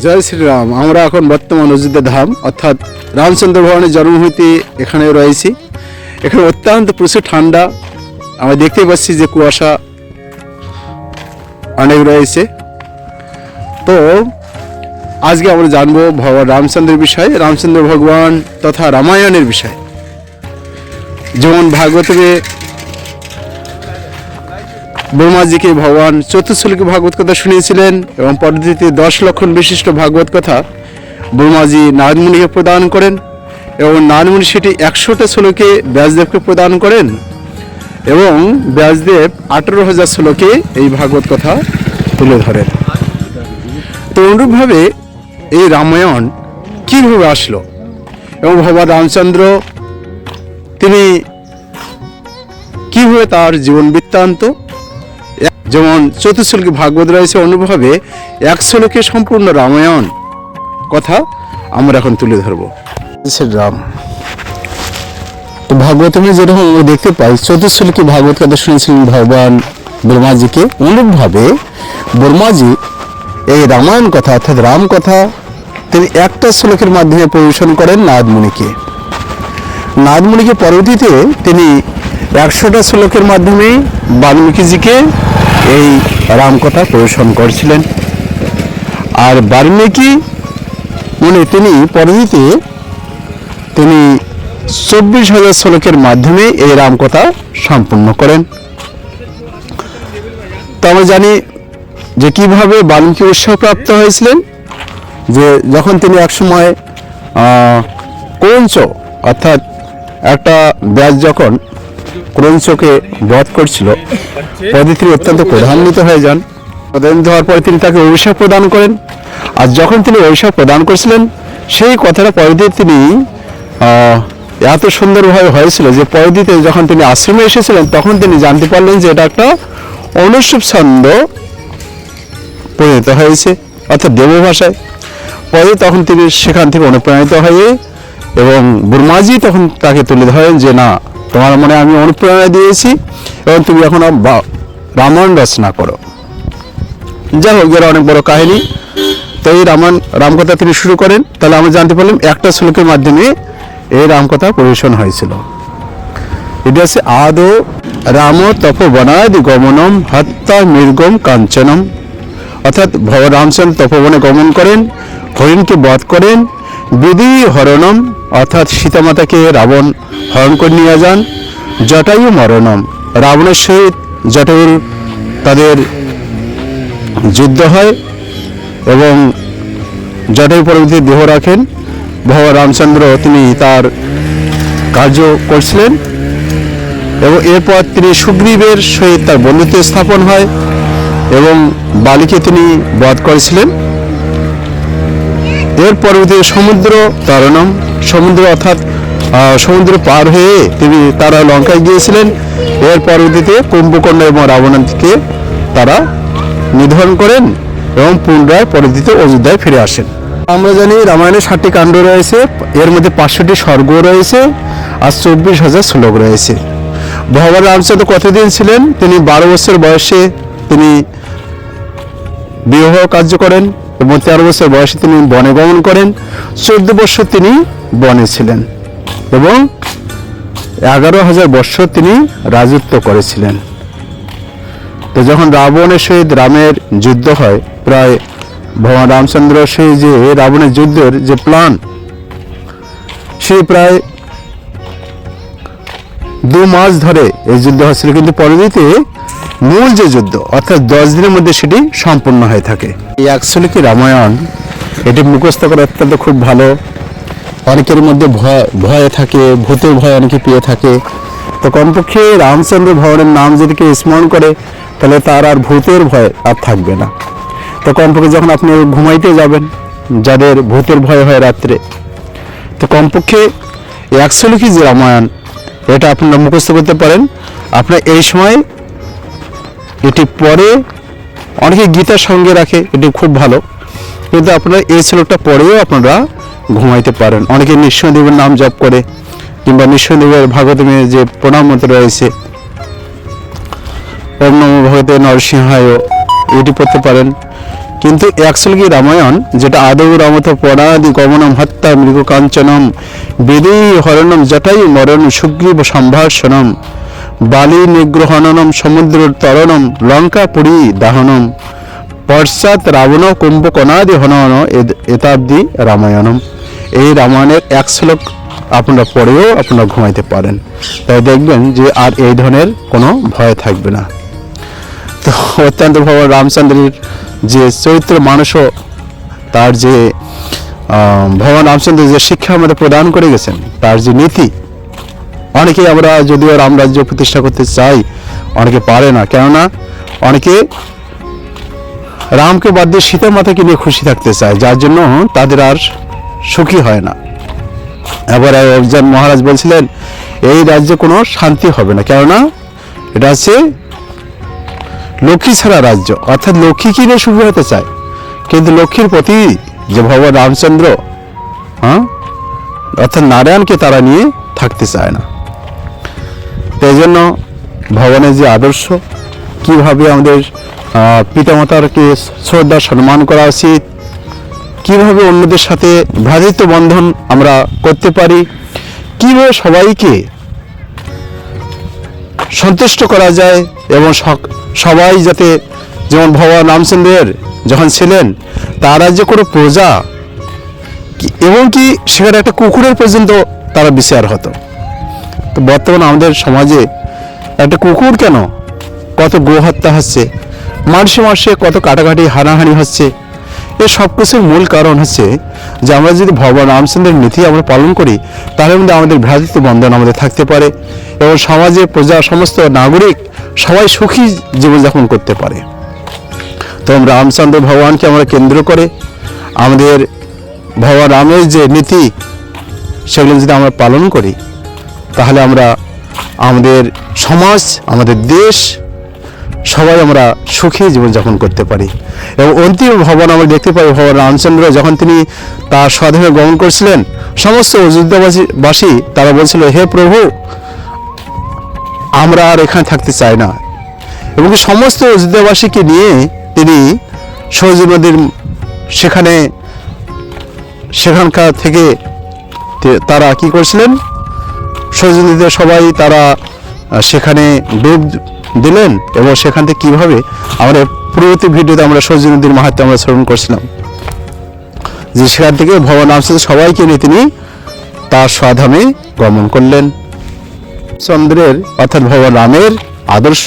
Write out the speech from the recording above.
জয় শ্রীরাম। আমরা এখন বর্তমান অযোধ্যা ধাম, অর্থাৎ রামচন্দ্র ভবনের জন্মভূতি এখানে রয়েছি। এখানে অত্যন্ত প্রচুর ঠান্ডা। আমরা দেখতেই পাচ্ছি যে কুয়াশা অনেক রয়েছে। তো আজকে আমরা জানব ভগবান রামচন্দ্রের বিষয়ে, রামচন্দ্র ভগবান তথা রামায়ণের বিষয়ে। যেমন ভাগবতকে ব্রহ্মাজিকে ভগবান চতুর্শলীকে ভাগবত কথা শুনিয়েছিলেন এবং পরবর্তীতে দশ লক্ষণ বিশিষ্ট ভাগবত কথা ব্রহ্মাজি নারদমুনিকে প্রদান করেন এবং নারদমুনি সেটি একশোটা শ্লোকে ব্যাসদেবকে প্রদান করেন এবং ব্যাসদেব আঠেরো হাজার শ্লোকে এই ভাগবত কথা তুলে ধরেন। তো অনুরূপভাবে এই রামায়ণ কীভাবে আসলো? এবং ভগবান রামচন্দ্র, তিনি কীভাবে তার জীবন বৃত্তান্ত যেমন চতুর্শ্লোকে ভাগবত রয়েছে অনুভাবে এক শ্লোকে সম্পূর্ণ রামায়ণ। কথা আমরা এখন তুলে ধরবো। রাম, তো ভাগবতমে যেরকম আমরা দেখতে পাই চতুর্শ্লোকে ভাগবত কথা শুনেছিলেন ভগবান ব্রহ্মাজিকে। অনুরূপভাবে ব্রহ্মাজি এই রামায়ণ কথা অর্থাৎ রাম কথা, তিনি একটা শ্লোকের মাধ্যমে পরিবেশন করেন নারদমুনিকে নারদমুনিকে পরবর্তীতে তিনি একশোটা শ্লোকের মাধ্যমে বাল্মীকিজিকে এই রামকথা পরিবেশন করেছিলেন। আর বাল্মীকি মানে তিনি পরবর্তীতে তিনি চব্বিশ হাজার শ্লোকের মাধ্যমে এই রামকথা সম্পূর্ণ করেন। তো আমরা জানি যে কীভাবে বাল্মীকি উৎসাহপ্রাপ্ত হয়েছিলেন যে যখন তিনি একসময় আহ, ক্রৌঞ্চ অর্থাৎ একটা ব্যাস যখন ক্রৌঞ্চকে বধ করছিল। পদে তিনি অত্যন্ত ক্রধান্বিত হয়ে যান। ক্রধান্বিত হওয়ার পরে তিনি তাকে অভিশাপ প্রদান করেন। আর যখন তিনি অভিশাপ প্রদান করেছিলেন, সেই কথাটা পরদিন তিনি এত সুন্দরভাবে হয়েছিল যে পরদিতে যখন তিনি আশ্রমে এসেছিলেন, তখন তিনি জানতে পারলেন যে এটা একটা অনুসূপ ছন্দ পরিণত হয়েছে, অর্থাৎ দেব ভাষায়। পরে তখন তিনি সেখান থেকে অনুপ্রাণিত হয়ে এবং বুর্মাজি তখন তাকে তুলে ধরেন যে না তোমার মনে আমি অনুপ্রেরণা দিয়েছি এবং তুমি এখন বা- রামায়ণ রচনা করো। যাই হোক, এর অনেক বড় কাহিনী। তো এই রামায়ণ, রামকথা তিনি শুরু করেন। তাহলে আমরা জানতে পারলাম একটা শ্লোকের মাধ্যমে এই রামকথা পরিবেশন হয়েছিল। এটা হচ্ছে আদৌ রাম তপবনাদি গমনম হত্যা মৃগম কাঞ্চনম। অর্থাৎ রামচন্দ্র তপবনে গমন করেন, হরিণকে বধ করেন, বিধি হরণম অর্থাৎ সীতামাতাকে রাবণ হরণ করে নিয়ে যান। জটায়ু মরণম। রাবণের সহিত জটায়ুর তাদের যুদ্ধ হয় এবং জটায়ু পরবর্তী দেহ রাখেন। ভগবান রামচন্দ্র তিনি তার কার্য করছিলেন এবং এরপর তিনি সুগ্রীবের সহিত তার বন্ধুত্ব স্থাপন হয় এবং বালিকে তিনি বধ করেছিলেন। এর পরবর্তী সমুদ্র তরণম সমুদ্র অর্থাৎ সমুদ্র পার হয়ে তিনি তারা লঙ্কায় গিয়েছিলেন। এর পরবর্তীতে কুম্ভকর্ণ এবং রাবণকে তারা নিধন করেন এবং পুনরায় পরবর্তীতে অযোধ্যায় ফিরে আসেন। আমরা জানি রামায়ণে ষাটটি কাণ্ড রয়েছে, এর মধ্যে পাঁচশোটি স্বর্গ রয়েছে, আর চব্বিশ হাজার শ্লোক রয়েছে। ভগবান রামচন্দ্র কতদিন ছিলেন? তিনি বারো বছর বয়সে তিনি বিবাহ কার্য করেন। এবং তেরো বছর বয়সে তিনি বনে গমন করেন, চোদ্দ বছর তিনি বনে ছিলেন এবং এগারো হাজার বৎসর তিনি রাজত্ব করেছিলেন। তো যখন রাবণের সহিত রামের যুদ্ধ হয়, প্রায় ভগবান রামচন্দ্র সেই যে রাবণের যুদ্ধের যে প্ল্যান সে প্রায় দু মাস ধরে এই যুদ্ধ হচ্ছিল। কিন্তু পরবর্তীতে মূল যে যুদ্ধ, অর্থাৎ দশ দিনের মধ্যে সেটি সম্পূর্ণ হয়ে থাকে। এই অ্যাকচুয়ালি কি রামায়ণ? এটি মুখস্থ করা অত্যন্ত খুব ভালো। অনেকের মধ্যে ভয়, ভয়ে থাকে, ভূতের ভয় অনেকে পেয়ে থাকে। তো কমপক্ষে রামচন্দ্র ভবনের নাম যদি কেউ স্মরণ করে, তাহলে তার আর ভূতের ভয় আর থাকবে না। তো কমপক্ষে যখন আপনি ঘুমাইতে যাবেন, যাদের ভূতের ভয় হয় রাত্রে, তো কমপক্ষে একশো কি যে রামায়ণ, এটা আপনারা মুখস্থ করতে পারেন। আপনার এই সময় এটি পরে অনেকে গীতার সঙ্গে রাখে, এটি খুব ভালো। কিন্তু আপনারা এই শ্লোকটা পরেও আপনারা ঘুমাইতে পারেন। অনেকে নৃসিংহদেবের নাম জপ করে, কিংবা নৃসিংহদেবের ভাগবতমে যে প্রণাম মন্ত্র রয়েছে, ওম নমো ভগবতে নরসিংহায়, এটি পড়তে পারেন। কিন্তু অ্যাকচুয়াল রামায়ণ, যেটা আদৌ রমত পরাদি গমনম হত্যা মৃগ কাঞ্চনম বেদী হরণম জটাই মরণ সুগ্রীব সম্ভাষণম। বালি নিগ্রহণনম সমুদ্র তরণম, লঙ্কা পুরী দাহনম, পশ্চাৎ রাবণ কুম্ভকণাদি হনন এতাব্দি রামায়ণম। এই রামায়ণের এক শ্লোক আপনারা পড়েও আপনারা ঘুমাইতে পারেন। তাই দেখবেন যে আর এই ধরনের কোনো ভয় থাকবে না। তো অত্যন্ত ভগবান রামচন্দ্রের যে চরিত্র মানুষও তার যে ভগবান রামচন্দ্র যে শিক্ষা আমাদের প্রদান করে গেছেন, তার যে নীতি অনেকে আমরা যদিও রামরাজ্য প্রতিষ্ঠা করতে চাই, অনেকে পারে না। কেননা অনেকে রামকে বাদ দিয়ে সীতা মাতাকে নিয়ে খুশি থাকতে চায়, যার জন্য তাদের আর সুখী হয় না। এবার একজন মহারাজ বলছিলেন, এই রাজ্যে কোনো শান্তি হবে না। কেননা এটা হচ্ছে লক্ষ্মী ছাড়া রাজ্য, অর্থাৎ লক্ষ্মীকে নিয়ে সুখী হতে চায়? কিন্তু লক্ষ্মীর প্রতি যে ভগবান রামচন্দ্র হ্যাঁ অর্থাৎ নারায়ণকে তারা নিয়ে থাকতে চায় না। তো এই জন্য ভগবানের যে আদর্শ, কীভাবে আমাদের পিতামাতারকে শ্রদ্ধা, সম্মান করা উচিত, কীভাবে অন্যদের সাথে ভ্রাতৃত্ব বন্ধন আমরা করতে পারি, কীভাবে সবাইকে সন্তুষ্ট করা যায় এবং সবাই যাতে যেমন ভগবান রামচন্দ্রের যখন ছিলেন, তারা যে কোনো প্রজা এবং কি সেখানে একটা কুকুরের পর্যন্ত তারা বিচার হতো। তো বর্তমানে আমাদের সমাজে একটা কুকুর কেন? কত গো হত্যা হচ্ছে, মাসে মাসে কত কাটাকাটি, হানাহানি হচ্ছে এর সব কিছুর মূল কারণ হচ্ছে যে আমরা যদি ভগবান রামচন্দ্রের নীতি আমরা পালন করি, তাহলে মধ্যে আমাদের ভ্রাতৃত্ব বন্ধন আমাদের থাকতে পারে এবং সমাজে প্রজা সমস্ত নাগরিক সবাই সুখী জীবনযাপন করতে পারে। তো রামচন্দ্র ভগবানকে আমরা কেন্দ্র করে আমাদের ভগবান রামের যে নীতি, সেগুলো যদি আমরা পালন করি তাহলে আমরা আমাদের সমাজ, আমাদের দেশ, সবাই আমরা সুখী জীবনযাপন করতে পারি। এবং অন্তিম ভবন আমরা দেখতে পাই ভগবান রামচন্দ্র যখন তিনি তার স্বধর্মে গমন করছিলেন, সমস্ত অযোধ্যাবাসী তারা বলছিল, হে প্রভু, আমরা আর এখানে থাকতে চাই না। এবং সমস্ত অযোধ্যাবাসীকে নিয়ে তিনি সৌজি নদীর সেখানে, সেখানকার থেকে তারা কি করছিলেন? সৌজনীতে সবাই তারা সেখানে ডুব দিলেন এবং সেখান থেকে কীভাবে আমরা পূর্ববর্তী ভিডিওতে আমরা সহযোগীদের নদীর মাহাত্ম আমরা শ্রবণ করছিলাম। যে সেখান থেকে ভগবান রামচন্দ্র সবাইকে নিয়ে তিনি তার স্বধামে গমন করলেন। চন্দ্রের, অর্থাৎ ভগবান রামের আদর্শ।